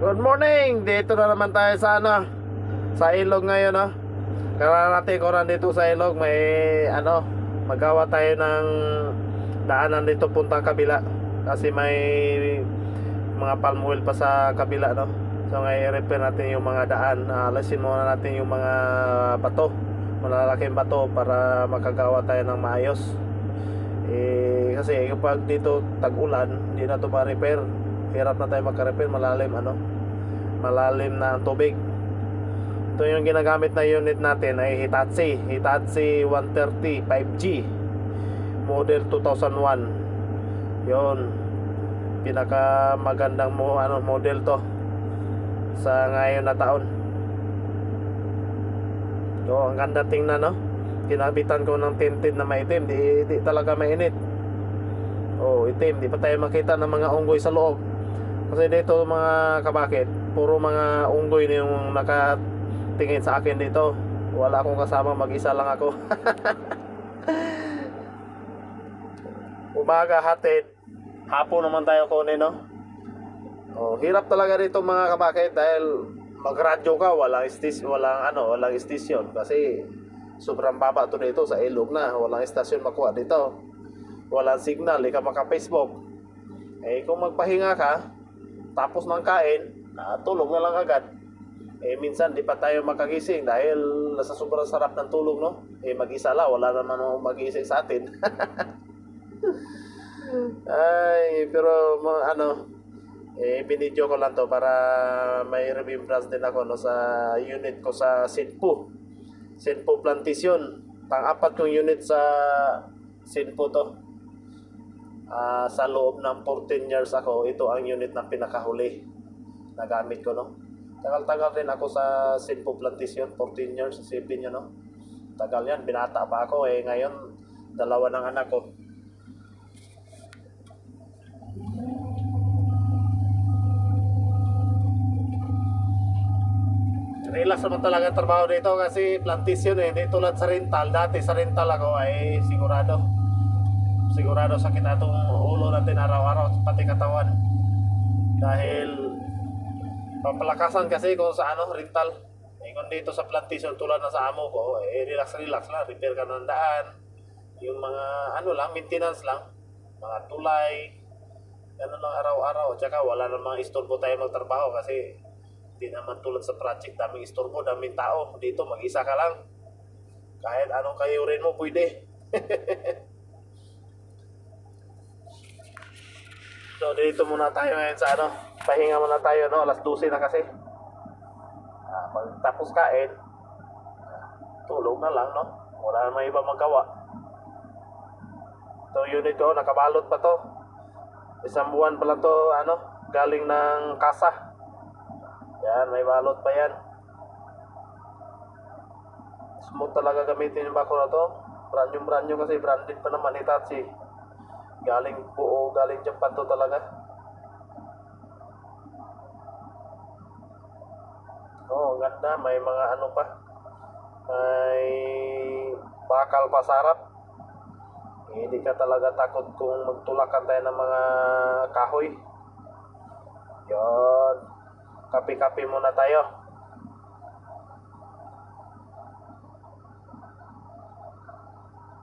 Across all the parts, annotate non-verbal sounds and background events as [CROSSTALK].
Good morning! Dito na naman tayo sa ano Sa ilog ngayon no Kararating ko rin dito sa ilog May ano Magawa tayo ng Daanan dito puntang kabila. Kasi may Mga palm oil pa sa kabila no? So ngayon repair natin yung mga daan. Alasin muna natin yung mga bato Malalaking bato para makagawa tayo ng maayos. Eh, kasi kapag dito tag-ulan, hindi na ito ma-repair. Hirap na tayo magka-repair, malalim ano. Malalim na ang tubig. Ito yung ginagamit na unit natin ay Hitachi, Hitachi 130 5G model 2001. 'Yon. Pinaka magandang mo ano model to sa ngayon na taon. So, ang ganda tingnan no kinabitan ko ng tinted na maitim di, di talaga mainit oh itim di pa tayo makita ng mga unggoy sa loob kasi dito mga kabakit puro mga unggoy na yung nakatingin sa akin dito. Wala akong kasama mag isa lang ako. [LAUGHS] Umaga hatid. Hapon naman tayo kunin no? Oh hirap talaga dito mga kabakit dahil magradyo ka walang stis walang ano walang station kasi sobrang baba to dito sa ilog na walang istasyon makuha dito. Walang signal di ka maka Facebook eh kung magpahinga ka tapos ng kain tulog na lang agad eh minsan di pa tayo makagising dahil nasa sobrang sarap ng tulog no eh mag-isa lang wala naman mag-iising sa atin [LAUGHS] ay pero ano eh binidyo ko lang to para may remembrance din ako no sa unit ko sa Sinpu Sinpo Plantation. Pang-apat kong unit sa Sinpo to. Ah, sa loob ng 14 years ako, ito ang unit na pinakahuli na gamit ko, no? Tagal-tagal rin ako sa Sinpo Plantation, 14 years, isipin nyo, no? Tagal yan, binata pa ako, eh ngayon, dalawa ng anak ko. relax naman talaga trabaho dito kasi plantation eh, hindi tulad sa rental. Dati sa rental ako ay sigurado. Sigurado sakit atong ulo natin araw-araw, pati katawan. Dahil papalakasan kasi kung sa ano, rental. Kung dito sa plantation tulad na sa amo ko, eh relax-relax lang, repair ka ng daan. Yung mga ano lang, maintenance lang. Mga tulay, ganun lang araw-araw. Tsaka wala namang istorbo tayo magtrabaho kasi hindi naman tulad sa project, daming istorbo, daming tao. Dito, mag-isa ka lang. Kahit anong kayurin mo, pwede. [LAUGHS] so, dito muna tayo ngayon sa ano. Pahinga muna tayo, no? Alas 12 na kasi. Ah, pag tapos kain, tulog na lang, no? Wala namang iba magawa. Ito unit ko, nakabalot pa to. Isang buwan pa lang to, ano, galing ng kasa. Yan, may balot pa yan. Smooth talaga gamitin yung bako na to. Brand yung brand yung kasi branded pa naman Hitachi. Galing buo, galing Japan to talaga. Oh, ang ganda. May mga ano pa. May bakal pa sa harap. Hindi ka talaga takot kung magtulakan tayo ng mga kahoy. Yon kape-kape muna tayo.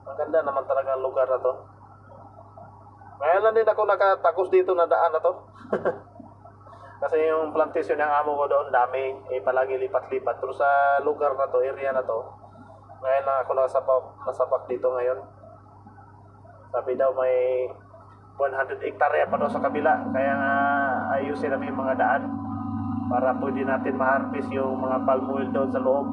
Ang ganda naman talaga ang lugar na to. Ngayon lang din ako nakatakos dito na daan na to. [LAUGHS] Kasi yung plantation ng amo ko doon, dami. Eh, palagi lipat-lipat. Pero sa lugar na to, area na to, ngayon lang ako nasabak, nasabak dito ngayon. Sabi daw may 100 hektarya pa daw sa kabila. Kaya nga ayusin namin yung mga daan para pwede natin ma-harvest yung mga palm oil doon sa loob.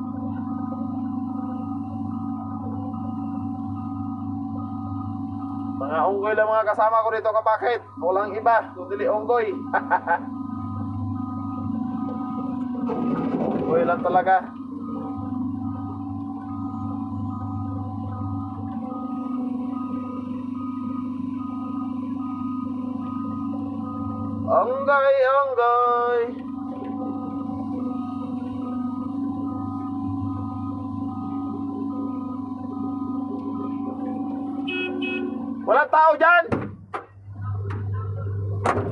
Mga unggoy lang mga kasama ko dito kapakit. Walang iba, kundi unggoy. [LAUGHS] unggoy lang talaga. Unggoy, unggoy. Walang tao dyan!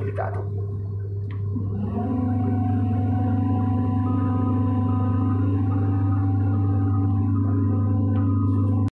Delikado.